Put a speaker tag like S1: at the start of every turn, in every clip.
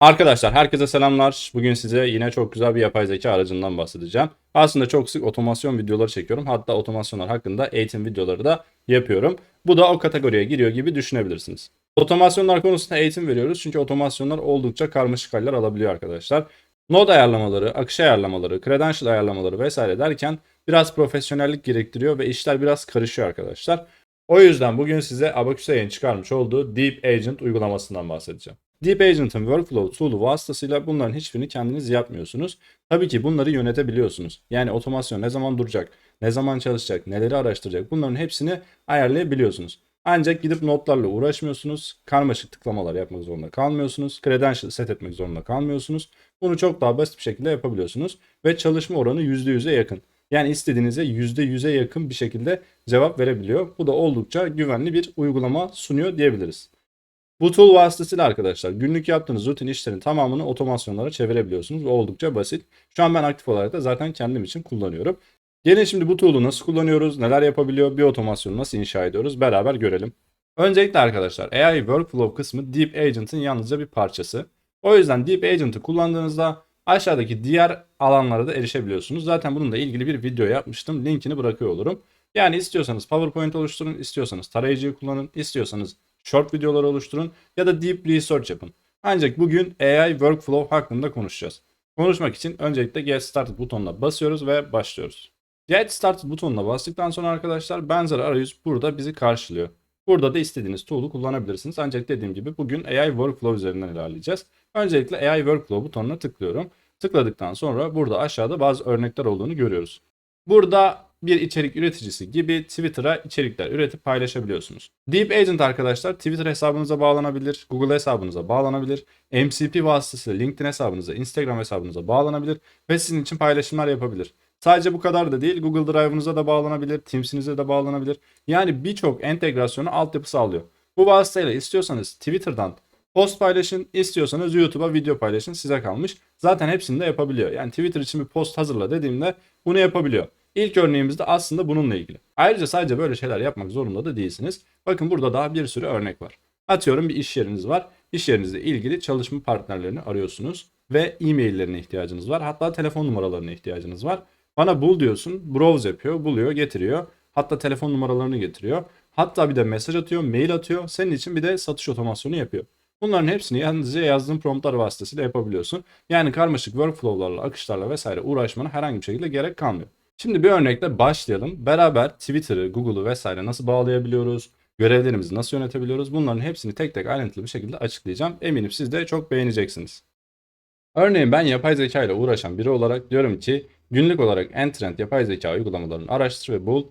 S1: Arkadaşlar herkese selamlar. Bugün size yine çok güzel bir yapay zeka aracından bahsedeceğim. Aslında çok sık otomasyon videoları çekiyorum. Hatta otomasyonlar hakkında eğitim videoları da yapıyorum. Bu da o kategoriye giriyor gibi düşünebilirsiniz. Otomasyonlar konusunda eğitim veriyoruz. Çünkü otomasyonlar oldukça karmaşık haller alabiliyor arkadaşlar. Node ayarlamaları, akış ayarlamaları, credential ayarlamaları vesaire derken biraz profesyonellik gerektiriyor ve işler biraz karışıyor arkadaşlar. O yüzden bugün size Abacus'a yeni çıkarmış olduğu Deep Agent uygulamasından bahsedeceğim. Deep Agent'ın workflow tool'u vasıtasıyla bunların hiçbirini kendiniz yapmıyorsunuz. Tabii ki bunları yönetebiliyorsunuz. Yani otomasyon ne zaman duracak, ne zaman çalışacak, neleri araştıracak bunların hepsini ayarlayabiliyorsunuz. Ancak gidip notlarla uğraşmıyorsunuz, karmaşık tıklamalar yapmak zorunda kalmıyorsunuz, credential set etmek zorunda kalmıyorsunuz. Bunu çok daha basit bir şekilde yapabiliyorsunuz ve çalışma oranı %100'e yakın. Yani istediğinize %100'e yakın bir şekilde cevap verebiliyor. Bu da oldukça güvenli bir uygulama sunuyor diyebiliriz. Bu tool vasıtasıyla arkadaşlar günlük yaptığınız rutin işlerin tamamını otomasyonlara çevirebiliyorsunuz oldukça basit. Şu an ben aktif olarak da zaten kendim için kullanıyorum. Gelin şimdi bu tool'u nasıl kullanıyoruz, neler yapabiliyor, bir otomasyonu nasıl inşa ediyoruz beraber görelim. Öncelikle arkadaşlar AI Workflow kısmı Deep Agent'ın yalnızca bir parçası. O yüzden Deep Agent'ı kullandığınızda aşağıdaki diğer alanlara da erişebiliyorsunuz. Zaten bununla ilgili bir video yapmıştım. Linkini bırakıyor olurum. Yani istiyorsanız PowerPoint oluşturun, istiyorsanız tarayıcıyı kullanın, istiyorsanız short videolar oluşturun ya da deep research yapın. Ancak bugün AI Workflow hakkında konuşacağız. Konuşmak için öncelikle Get Started butonuna basıyoruz ve başlıyoruz. Get Started butonuna bastıktan sonra arkadaşlar benzer arayüz burada bizi karşılıyor. Burada da istediğiniz tool'u kullanabilirsiniz. Ancak dediğim gibi bugün AI Workflow üzerinden ilerleyeceğiz. Öncelikle AI Workflow butonuna tıklıyorum. Tıkladıktan sonra burada aşağıda bazı örnekler olduğunu görüyoruz. Burada bir içerik üreticisi gibi Twitter'a içerikler üretip paylaşabiliyorsunuz. Deep Agent arkadaşlar Twitter hesabınıza bağlanabilir, Google hesabınıza bağlanabilir, MCP vasıtasıyla LinkedIn hesabınıza, Instagram hesabınıza bağlanabilir ve sizin için paylaşımlar yapabilir. Sadece bu kadar da değil Google Drive'ınıza da bağlanabilir, Teams'inize de bağlanabilir. Yani birçok entegrasyonu altyapı sağlıyor. Bu vasıtayla istiyorsanız Twitter'dan post paylaşın, istiyorsanız YouTube'a video paylaşın size kalmış. Zaten hepsini de yapabiliyor. Yani Twitter için bir post hazırla dediğimde bunu yapabiliyor. İlk örneğimiz de aslında bununla ilgili. Ayrıca sadece böyle şeyler yapmak zorunda da değilsiniz. Bakın burada daha bir sürü örnek var. Atıyorum bir iş yeriniz var. İş yerinizle ilgili çalışma partnerlerini arıyorsunuz ve e-maillerine ihtiyacınız var. Hatta telefon numaralarına ihtiyacınız var. Bana bul diyorsun. Browse yapıyor, buluyor, getiriyor. Hatta telefon numaralarını getiriyor. Hatta bir de mesaj atıyor, mail atıyor. Senin için bir de satış otomasyonu yapıyor. Bunların hepsini yalnızca yazdığın promptlar vasıtasıyla yapabiliyorsun. Yani karmaşık workflow'larla, akışlarla vesaire uğraşmana herhangi bir şekilde gerek kalmıyor. Şimdi bir örnekle başlayalım. Beraber Twitter'ı, Google'u vesaire nasıl bağlayabiliyoruz? Görevlerimizi nasıl yönetebiliyoruz? Bunların hepsini tek tek ayrıntılı bir şekilde açıklayacağım. Eminim siz de çok beğeneceksiniz. Örneğin ben yapay zeka ile uğraşan biri olarak diyorum ki günlük olarak end-to-end yapay zeka uygulamalarını araştır ve bul.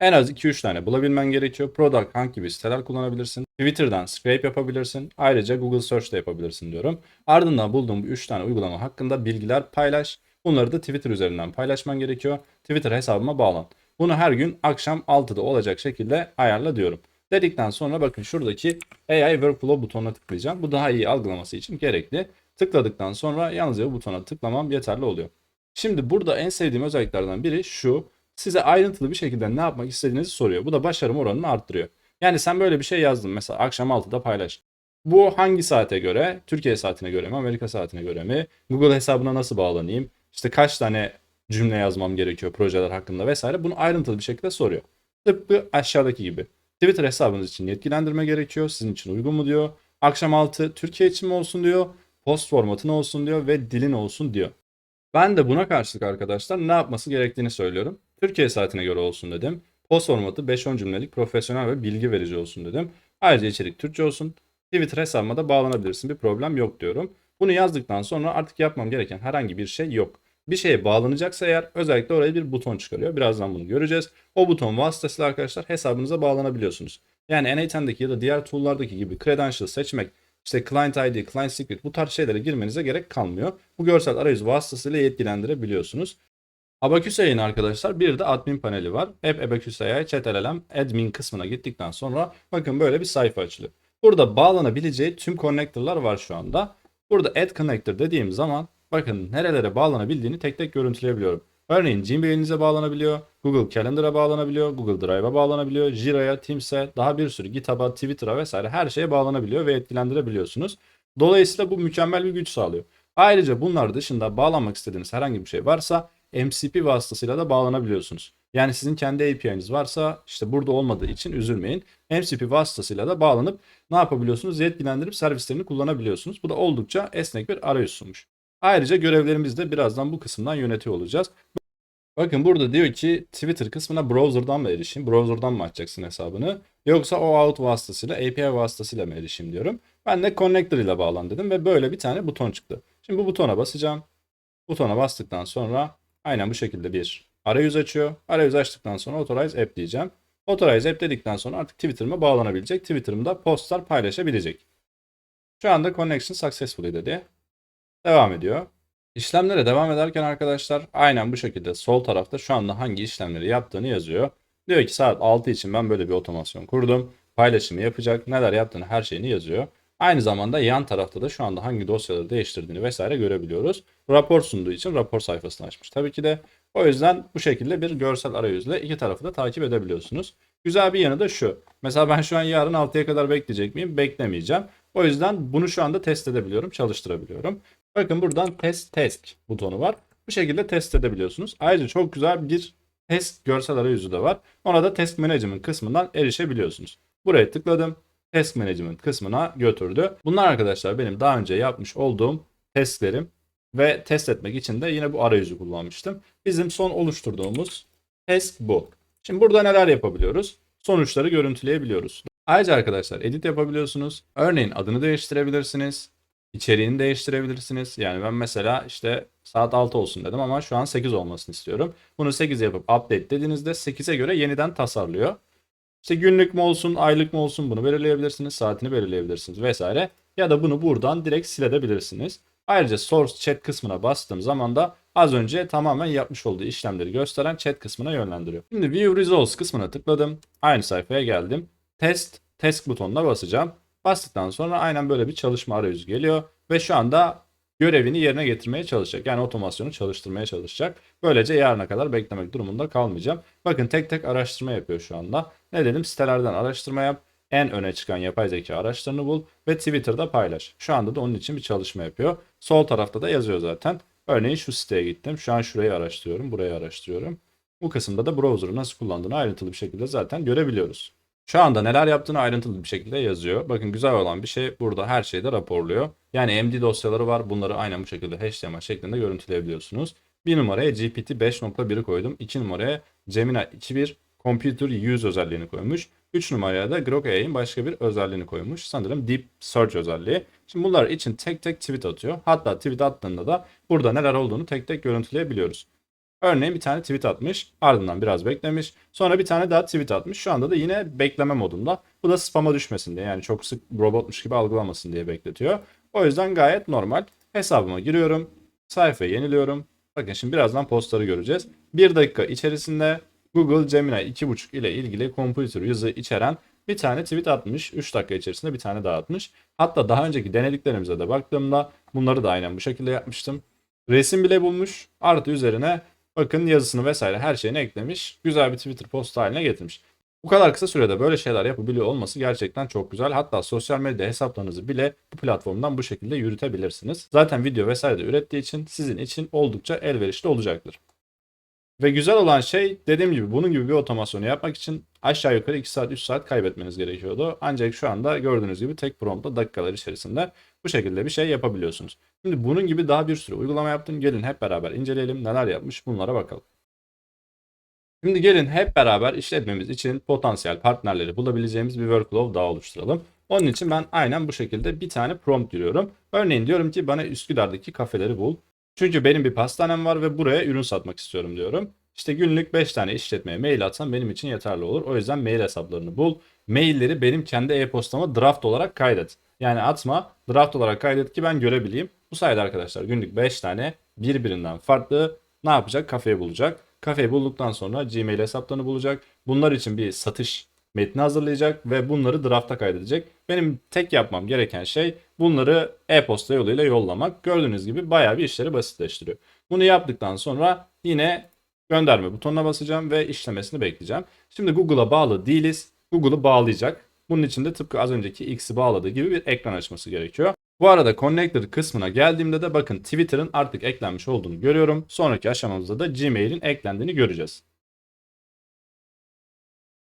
S1: En az 2-3 tane bulabilmen gerekiyor. Product hangi gibi siteler kullanabilirsin? Twitter'dan scrape yapabilirsin. Ayrıca Google Search de yapabilirsin diyorum. Ardından bulduğum bu 3 tane uygulama hakkında bilgiler paylaş. Bunları da Twitter üzerinden paylaşman gerekiyor. Twitter hesabıma bağlan. Bunu her gün akşam 6'da olacak şekilde ayarla diyorum. Dedikten sonra bakın şuradaki AI Workflow butonuna tıklayacağım. Bu daha iyi algılaması için gerekli. Tıkladıktan sonra yalnızca bu butona tıklamam yeterli oluyor. Şimdi burada en sevdiğim özelliklerden biri şu. Size ayrıntılı bir şekilde ne yapmak istediğinizi soruyor. Bu da başarım oranını arttırıyor. Yani sen böyle bir şey yazdın mesela akşam 6'da paylaş. Bu hangi saate göre? Türkiye saatine göre mi? Amerika saatine göre mi? Google hesabına nasıl bağlanayım? İşte kaç tane cümle yazmam gerekiyor projeler hakkında vesaire. Bunu ayrıntılı bir şekilde soruyor. Tıpkı aşağıdaki gibi. Twitter hesabınız için yetkilendirme gerekiyor. Sizin için uygun mu diyor. Akşam 6 Türkiye için mi olsun diyor. Post formatın olsun diyor ve dilin olsun diyor. Ben de buna karşılık arkadaşlar ne yapması gerektiğini söylüyorum. Türkiye saatine göre olsun dedim. Post formatı 5-10 cümlelik profesyonel ve bilgi verici olsun dedim. Ayrıca içerik Türkçe olsun. Twitter hesabıma da bağlanabilirsin bir problem yok diyorum. Bunu yazdıktan sonra artık yapmam gereken herhangi bir şey yok. Bir şeye bağlanacaksa eğer özellikle oraya bir buton çıkarıyor. Birazdan bunu göreceğiz. O buton vasıtasıyla arkadaşlar hesabınıza bağlanabiliyorsunuz. Yani N8'deki ya da diğer tool'lardaki gibi credential seçmek, işte client ID, client secret bu tarz şeylere girmenize gerek kalmıyor. Bu görsel arayüz vasıtasıyla yetkilendirebiliyorsunuz. Abacus AI'nin arkadaşlar bir de admin paneli var. App Abacus AI Chat LLM admin kısmına gittikten sonra bakın böyle bir sayfa açılıyor. Burada bağlanabileceği tüm connector'lar var şu anda. Burada add connector dediğim zaman bakın nerelere bağlanabildiğini tek tek görüntüleyebiliyorum. Örneğin Gmail'inize bağlanabiliyor, Google Calendar'a bağlanabiliyor, Google Drive'a bağlanabiliyor, Jira'ya, Teams'e, daha bir sürü GitHub'a, Twitter'a vesaire her şeye bağlanabiliyor ve etkilendirebiliyorsunuz. Dolayısıyla bu mükemmel bir güç sağlıyor. Ayrıca bunlar dışında bağlanmak istediğiniz herhangi bir şey varsa MCP vasıtasıyla da bağlanabiliyorsunuz. Yani sizin kendi API'niz varsa işte burada olmadığı için üzülmeyin. MCP vasıtasıyla da bağlanıp ne yapabiliyorsunuz? Yetkilendirip servislerini kullanabiliyorsunuz. Bu da oldukça esnek bir arayüz sunmuş. Ayrıca görevlerimizi de birazdan bu kısımdan yönetiyor olacağız. Bakın burada diyor ki Twitter kısmına browser'dan mı erişeyim? Browser'dan mı açacaksın hesabını? Yoksa o out vasıtasıyla API vasıtasıyla mı erişeyim diyorum. Ben de connector ile bağlan dedim ve böyle bir tane buton çıktı. Şimdi bu butona basacağım. Butona bastıktan sonra aynen bu şekilde bir arayüz açıyor. Arayüz açtıktan sonra authorize app diyeceğim. Authorize app dedikten sonra artık Twitter'ıma bağlanabilecek. Twitter'ımda postlar paylaşabilecek. Şu anda connection successfully dedi. Devam ediyor. İşlemlere devam ederken arkadaşlar aynen bu şekilde sol tarafta şu anda hangi işlemleri yaptığını yazıyor. Diyor ki saat 6 için ben böyle bir otomasyon kurdum. Paylaşımı yapacak, neler yaptığını her şeyini yazıyor. Aynı zamanda yan tarafta da şu anda hangi dosyaları değiştirdiğini vesaire görebiliyoruz. Rapor sunduğu için rapor sayfasını açmış tabii ki de. O yüzden bu şekilde bir görsel arayüzle iki tarafı da takip edebiliyorsunuz. Güzel bir yanı da şu. Mesela ben şu an yarın 6'ya kadar bekleyecek miyim? Beklemeyeceğim. O yüzden bunu şu anda test edebiliyorum, çalıştırabiliyorum. Bakın buradan test test butonu var. Bu şekilde test edebiliyorsunuz. Ayrıca çok güzel bir test görsel arayüzü de var. Ona da test management kısmından erişebiliyorsunuz. Buraya tıkladım. Test management kısmına götürdü. Bunlar arkadaşlar benim daha önce yapmış olduğum testlerim ve test etmek için de yine bu arayüzü kullanmıştım. Bizim son oluşturduğumuz test bu. Şimdi burada neler yapabiliyoruz? Sonuçları görüntüleyebiliyoruz. Ayrıca arkadaşlar edit yapabiliyorsunuz. Örneğin adını değiştirebilirsiniz. İçeriğini değiştirebilirsiniz. Yani ben mesela işte saat 6 olsun dedim ama şu an 8 olmasını istiyorum. Bunu 8 yapıp update dediğinizde 8'e göre yeniden tasarlıyor. İşte günlük mü olsun, aylık mı olsun bunu belirleyebilirsiniz. Saatini belirleyebilirsiniz vesaire. Ya da bunu buradan direkt silebilirsiniz. Ayrıca source chat kısmına bastığım zaman da az önce tamamen yapmış olduğu işlemleri gösteren chat kısmına yönlendiriyor. Şimdi view results kısmına tıkladım. Aynı sayfaya geldim. Test, test butonuna basacağım. Bastıktan sonra aynen böyle bir çalışma arayüzü geliyor. Ve şu anda görevini yerine getirmeye çalışacak. Yani otomasyonu çalıştırmaya çalışacak. Böylece yarına kadar beklemek durumunda kalmayacağım. Bakın tek tek araştırma yapıyor şu anda. Ne dedim? Sitelerden araştırma yap. En öne çıkan yapay zeka araçlarını bul ve Twitter'da paylaş. Şu anda da onun için bir çalışma yapıyor. Sol tarafta da yazıyor zaten. Örneğin şu siteye gittim. Şu an şurayı araştırıyorum. Burayı araştırıyorum. Bu kısımda da browser'ı nasıl kullandığını ayrıntılı bir şekilde zaten görebiliyoruz. Şu anda neler yaptığını ayrıntılı bir şekilde yazıyor. Bakın güzel olan bir şey burada her şeyde raporluyor. Yani MD dosyaları var. Bunları aynen bu şekilde HTML şeklinde görüntüleyebiliyorsunuz. Bir numaraya GPT 5.1'i koydum. 2 numaraya Gemini 2.1 Computer Use özelliğini koymuş. 3 numaraya da Grok AI'nin başka bir özelliğini koymuş. Sanırım Deep Search özelliği. Şimdi bunlar için tek tek tweet atıyor. Hatta tweet attığında da burada neler olduğunu tek tek görüntüleyebiliyoruz. Örneğin bir tane tweet atmış. Ardından biraz beklemiş. Sonra bir tane daha tweet atmış. Şu anda da yine bekleme modunda. Bu da spam'a düşmesin diye. Yani çok sık robotmuş gibi algılamasın diye bekletiyor. O yüzden gayet normal. Hesabıma giriyorum. Sayfayı yeniliyorum. Bakın şimdi birazdan postları göreceğiz. Bir dakika içerisinde Google Gemini 2.5 ile ilgili computer yüzü içeren bir tane tweet atmış. 3 dakika içerisinde bir tane daha atmış. Hatta daha önceki denediklerimize de baktığımda bunları da aynen bu şekilde yapmıştım. Resim bile bulmuş. Artı üzerine bakın yazısını vesaire her şeyini eklemiş. Güzel bir Twitter post haline getirmiş. Bu kadar kısa sürede böyle şeyler yapabiliyor olması gerçekten çok güzel. Hatta sosyal medya hesaplarınızı bile bu platformdan bu şekilde yürütebilirsiniz. Zaten video vesaire de ürettiği için sizin için oldukça elverişli olacaktır. Ve güzel olan şey dediğim gibi bunun gibi bir otomasyonu yapmak için aşağı yukarı 2 saat 3 saat kaybetmeniz gerekiyordu. Ancak şu anda gördüğünüz gibi tek promptla dakikalar içerisinde bu şekilde bir şey yapabiliyorsunuz. Şimdi bunun gibi daha bir sürü uygulama yaptım. Gelin hep beraber inceleyelim neler yapmış bunlara bakalım. Şimdi gelin hep beraber işletmemiz için potansiyel partnerleri bulabileceğimiz bir workflow daha oluşturalım. Onun için ben aynen bu şekilde bir tane prompt giriyorum. Örneğin diyorum ki bana Üsküdar'daki kafeleri bul. Çünkü benim bir pastanem var ve buraya ürün satmak istiyorum diyorum. İşte günlük 5 tane işletmeye mail atsam benim için yeterli olur. O yüzden mail hesaplarını bul. Mailleri benim kendi e-postama draft olarak kaydet. Yani atma draft olarak kaydet ki ben görebileyim. Bu sayede arkadaşlar günlük 5 tane birbirinden farklı ne yapacak? Kafeyi bulacak. Kafeyi bulduktan sonra Gmail hesaplarını bulacak. Bunlar için bir satış metni hazırlayacak ve bunları drafta kaydedecek. Benim tek yapmam gereken şey bunları e-posta yoluyla yollamak. Gördüğünüz gibi bayağı bir işleri basitleştiriyor. Bunu yaptıktan sonra yine gönderme butonuna basacağım ve işlemesini bekleyeceğim. Şimdi Google'a bağlı değiliz. Google'ı bağlayacak. Bunun için de tıpkı az önceki X'i bağladığı gibi bir ekran açması gerekiyor. Bu arada Connected kısmına geldiğimde de bakın Twitter'ın artık eklenmiş olduğunu görüyorum. Sonraki aşamamızda da Gmail'in eklendiğini göreceğiz.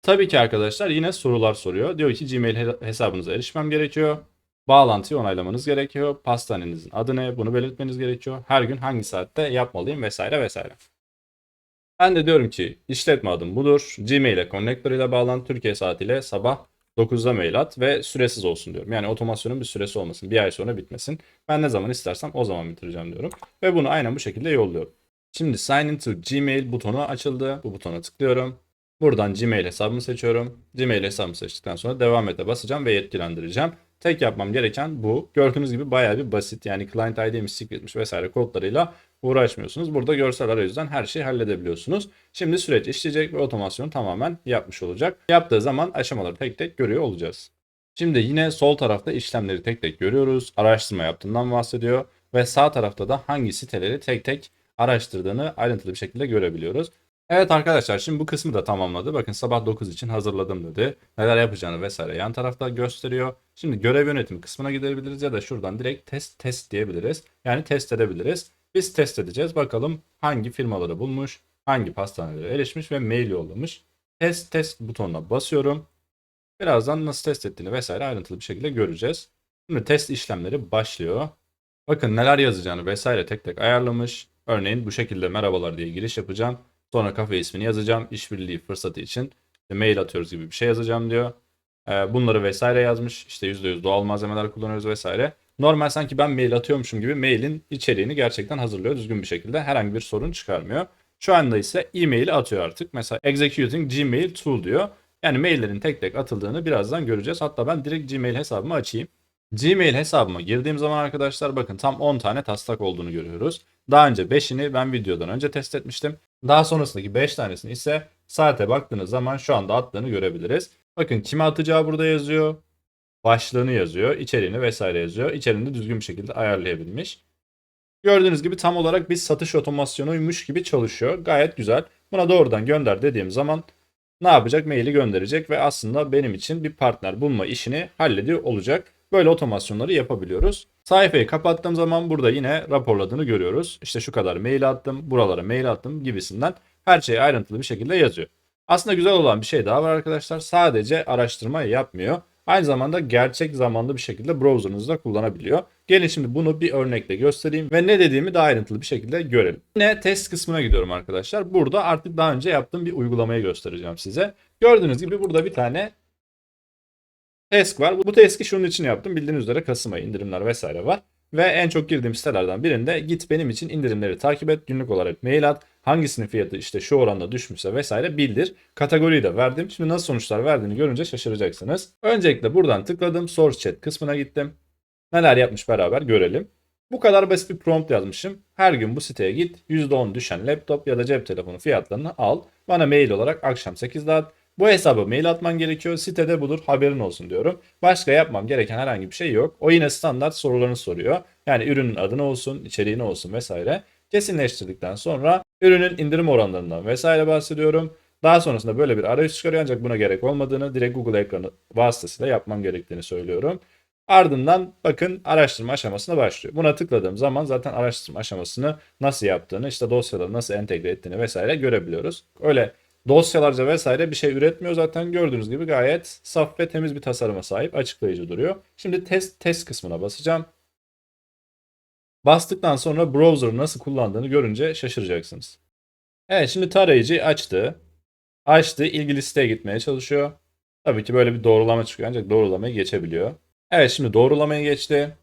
S1: Tabii ki arkadaşlar yine sorular soruyor. Diyor ki Gmail he- hesabınıza erişmem gerekiyor. Bağlantıyı onaylamanız gerekiyor. Pastanenizin adı ne? Bunu belirtmeniz gerekiyor. Her gün hangi saatte yapmalıyım vesaire vesaire. Ben de diyorum ki işletme adım budur. Gmail'e Connector ile bağlan. Türkiye saatiyle sabah 9'da mail at ve süresiz olsun diyorum. Yani otomasyonun bir süresi olmasın. Bir ay sonra bitmesin. Ben ne zaman istersem o zaman bitireceğim diyorum. Ve bunu aynen bu şekilde yolluyorum. Şimdi Sign into Gmail butonu açıldı. Bu butona tıklıyorum. Buradan Gmail hesabımı seçiyorum. Gmail hesabımı seçtikten sonra devam ete basacağım ve yetkilendireceğim. Tek yapmam gereken bu. Gördüğünüz gibi bayağı bir basit. Yani client ID'miş, secret'miş vesaire kodlarıyla uğraşmıyorsunuz. Burada görsel arayüzden her şeyi halledebiliyorsunuz. Şimdi süreç işleyecek ve otomasyonu tamamen yapmış olacak. Yaptığı zaman aşamaları tek tek görüyor olacağız. Şimdi yine sol tarafta işlemleri tek tek görüyoruz. Araştırma yaptığından bahsediyor. Ve sağ tarafta da hangi siteleri tek tek araştırdığını ayrıntılı bir şekilde görebiliyoruz. Evet arkadaşlar şimdi bu kısmı da tamamladı. Bakın sabah 9 için hazırladım dedi. Neler yapacağını vesaire yan tarafta gösteriyor. Şimdi görev yönetimi kısmına gidebiliriz ya da şuradan direkt test test diyebiliriz. Yani test edebiliriz. Biz test edeceğiz. Bakalım hangi firmaları bulmuş, hangi pastanelere erişmiş ve mail yollamış. Test test butonuna basıyorum. Birazdan nasıl test ettiğini vesaire ayrıntılı bir şekilde göreceğiz. Şimdi test işlemleri başlıyor. Bakın neler yazacağını vesaire tek tek ayarlamış. Örneğin bu şekilde merhabalar diye giriş yapacağım. Sonra kafe ismini yazacağım. İşbirliği fırsatı için işte mail atıyoruz gibi bir şey yazacağım diyor. Ee, bunları vesaire yazmış. İşte %100 doğal malzemeler kullanıyoruz vesaire. Normal sanki ben mail atıyormuşum gibi mailin içeriğini gerçekten hazırlıyor düzgün bir şekilde. Herhangi bir sorun çıkarmıyor. Şu anda ise e-mail atıyor artık. Mesela executing Gmail tool diyor. Yani maillerin tek tek atıldığını birazdan göreceğiz. Hatta ben direkt Gmail hesabımı açayım. Gmail hesabıma girdiğim zaman arkadaşlar bakın tam 10 tane taslak olduğunu görüyoruz. Daha önce 5'ini ben videodan önce test etmiştim. Daha sonrasındaki 5 tanesini ise saate baktığınız zaman şu anda attığını görebiliriz. Bakın kime atacağı burada yazıyor. Başlığını yazıyor, içeriğini vesaire yazıyor. İçeriğini de düzgün bir şekilde ayarlayabilmiş. Gördüğünüz gibi tam olarak bir satış otomasyonuymuş gibi çalışıyor. Gayet güzel. Buna doğrudan gönder dediğim zaman ne yapacak? Maili gönderecek ve aslında benim için bir partner bulma işini hallediyor olacak. Böyle otomasyonları yapabiliyoruz. Sayfayı kapattığım zaman burada yine raporladığını görüyoruz. İşte şu kadar mail attım, buralara mail attım gibisinden her şeyi ayrıntılı bir şekilde yazıyor. Aslında güzel olan bir şey daha var arkadaşlar. Sadece araştırma yapmıyor. Aynı zamanda gerçek zamanlı bir şekilde browser'ınızda kullanabiliyor. Gelin şimdi bunu bir örnekle göstereyim ve ne dediğimi daha ayrıntılı bir şekilde görelim. Yine test kısmına gidiyorum arkadaşlar. Burada artık daha önce yaptığım bir uygulamayı göstereceğim size. Gördüğünüz gibi burada bir tane task var. Bu task'i şunun için yaptım. Bildiğiniz üzere Kasım ayı indirimler vesaire var. Ve en çok girdiğim sitelerden birinde git benim için indirimleri takip et, günlük olarak mail at, hangisinin fiyatı işte şu oranda düşmüşse vesaire bildir. Kategoriyi de verdim. Şimdi nasıl sonuçlar verdiğini görünce şaşıracaksınız. Öncelikle buradan tıkladım. Source chat kısmına gittim. Neler yapmış beraber görelim. Bu kadar basit bir prompt yazmışım. Her gün bu siteye git. %10 düşen laptop ya da cep telefonu fiyatlarını al. Bana mail olarak akşam 8'de at. Bu hesaba mail atman gerekiyor. Sitede budur haberin olsun diyorum. Başka yapmam gereken herhangi bir şey yok. O yine standart sorularını soruyor. Yani ürünün adını olsun, içeriğini olsun vesaire. Kesinleştirdikten sonra ürünün indirim oranlarından vesaire bahsediyorum. Daha sonrasında böyle bir arayüz çıkarıyor ancak buna gerek olmadığını direkt Google ekranı vasıtasıyla yapmam gerektiğini söylüyorum. Ardından bakın araştırma aşamasına başlıyor. Buna tıkladığım zaman zaten araştırma aşamasını nasıl yaptığını, işte dosyaları nasıl entegre ettiğini vesaire görebiliyoruz. Öyle dosyalarca vesaire bir şey üretmiyor zaten gördüğünüz gibi gayet saf ve temiz bir tasarıma sahip açıklayıcı duruyor. Şimdi test test kısmına basacağım. Bastıktan sonra browser'ı nasıl kullandığını görünce şaşıracaksınız. Evet şimdi tarayıcı açtı. Açtı ilgili siteye gitmeye çalışıyor. Tabii ki böyle bir doğrulama çıkıyor ancak doğrulamayı geçebiliyor. Evet şimdi doğrulamaya geçti.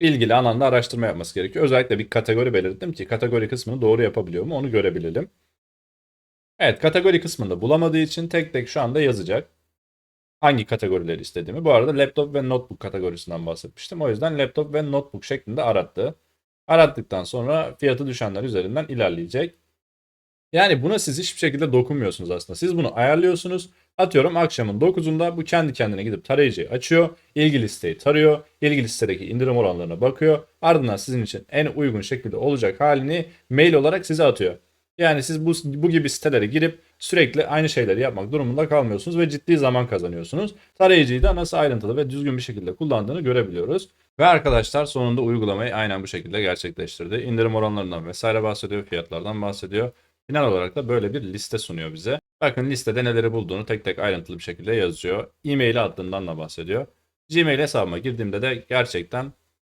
S1: İlgili alanda araştırma yapması gerekiyor. Özellikle bir kategori belirttim ki kategori kısmını doğru yapabiliyor mu onu görebilelim. Evet kategori kısmında bulamadığı için tek tek şu anda yazacak. Hangi kategorileri istediğimi. Bu arada laptop ve notebook kategorisinden bahsetmiştim. O yüzden laptop ve notebook şeklinde arattı. Arattıktan sonra fiyatı düşenler üzerinden ilerleyecek. Yani buna siz hiçbir şekilde dokunmuyorsunuz aslında. Siz bunu ayarlıyorsunuz. Atıyorum akşamın 9'unda bu kendi kendine gidip tarayıcıyı açıyor. ilgili siteyi tarıyor. ilgili sitedeki indirim oranlarına bakıyor. Ardından sizin için en uygun şekilde olacak halini mail olarak size atıyor. Yani siz bu, bu gibi sitelere girip sürekli aynı şeyleri yapmak durumunda kalmıyorsunuz ve ciddi zaman kazanıyorsunuz. Tarayıcıyı da nasıl ayrıntılı ve düzgün bir şekilde kullandığını görebiliyoruz. Ve arkadaşlar sonunda uygulamayı aynen bu şekilde gerçekleştirdi. İndirim oranlarından vesaire bahsediyor, fiyatlardan bahsediyor. Final olarak da böyle bir liste sunuyor bize. Bakın listede neleri bulduğunu tek tek ayrıntılı bir şekilde yazıyor. E-mail adından da bahsediyor. Gmail hesabıma girdiğimde de gerçekten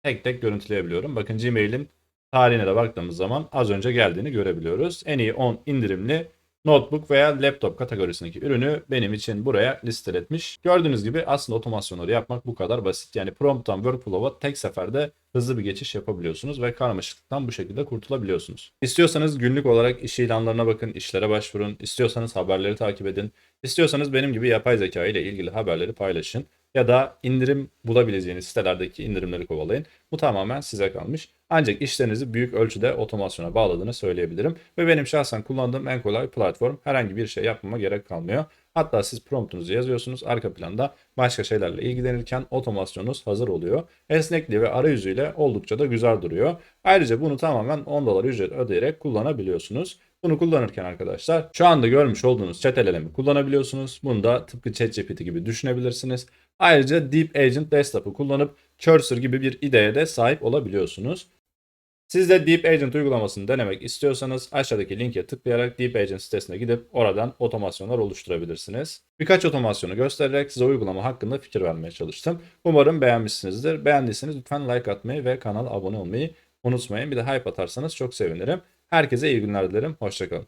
S1: tek tek görüntüleyebiliyorum. Bakın Gmail'in tarihine de baktığımız zaman az önce geldiğini görebiliyoruz. En iyi 10 indirimli notebook veya laptop kategorisindeki ürünü benim için buraya listeletmiş. Gördüğünüz gibi aslında otomasyonları yapmak bu kadar basit. Yani prompt'tan workflow'a tek seferde hızlı bir geçiş yapabiliyorsunuz ve karmaşıklıktan bu şekilde kurtulabiliyorsunuz. İstiyorsanız günlük olarak iş ilanlarına bakın, işlere başvurun. İstiyorsanız haberleri takip edin. İstiyorsanız benim gibi yapay zeka ile ilgili haberleri paylaşın ya da indirim bulabileceğiniz sitelerdeki indirimleri kovalayın. Bu tamamen size kalmış. Ancak işlerinizi büyük ölçüde otomasyona bağladığını söyleyebilirim. Ve benim şahsen kullandığım en kolay platform. Herhangi bir şey yapmama gerek kalmıyor. Hatta siz promptunuzu yazıyorsunuz. Arka planda başka şeylerle ilgilenirken otomasyonunuz hazır oluyor. Esnekliği ve arayüzüyle oldukça da güzel duruyor. Ayrıca bunu tamamen 10 dolar ücret ödeyerek kullanabiliyorsunuz. Bunu kullanırken arkadaşlar şu anda görmüş olduğunuz LLM'i kullanabiliyorsunuz. Bunu da tıpkı ChatGPT gibi düşünebilirsiniz. Ayrıca Deep Agent Desktop'ı kullanıp Cursor gibi bir ideye de sahip olabiliyorsunuz. Siz de Deep Agent uygulamasını denemek istiyorsanız aşağıdaki linke tıklayarak Deep Agent sitesine gidip oradan otomasyonlar oluşturabilirsiniz. Birkaç otomasyonu göstererek size uygulama hakkında fikir vermeye çalıştım. Umarım beğenmişsinizdir. Beğendiyseniz lütfen like atmayı ve kanala abone olmayı unutmayın. Bir de hype atarsanız çok sevinirim. Herkese iyi günler dilerim. Hoşçakalın.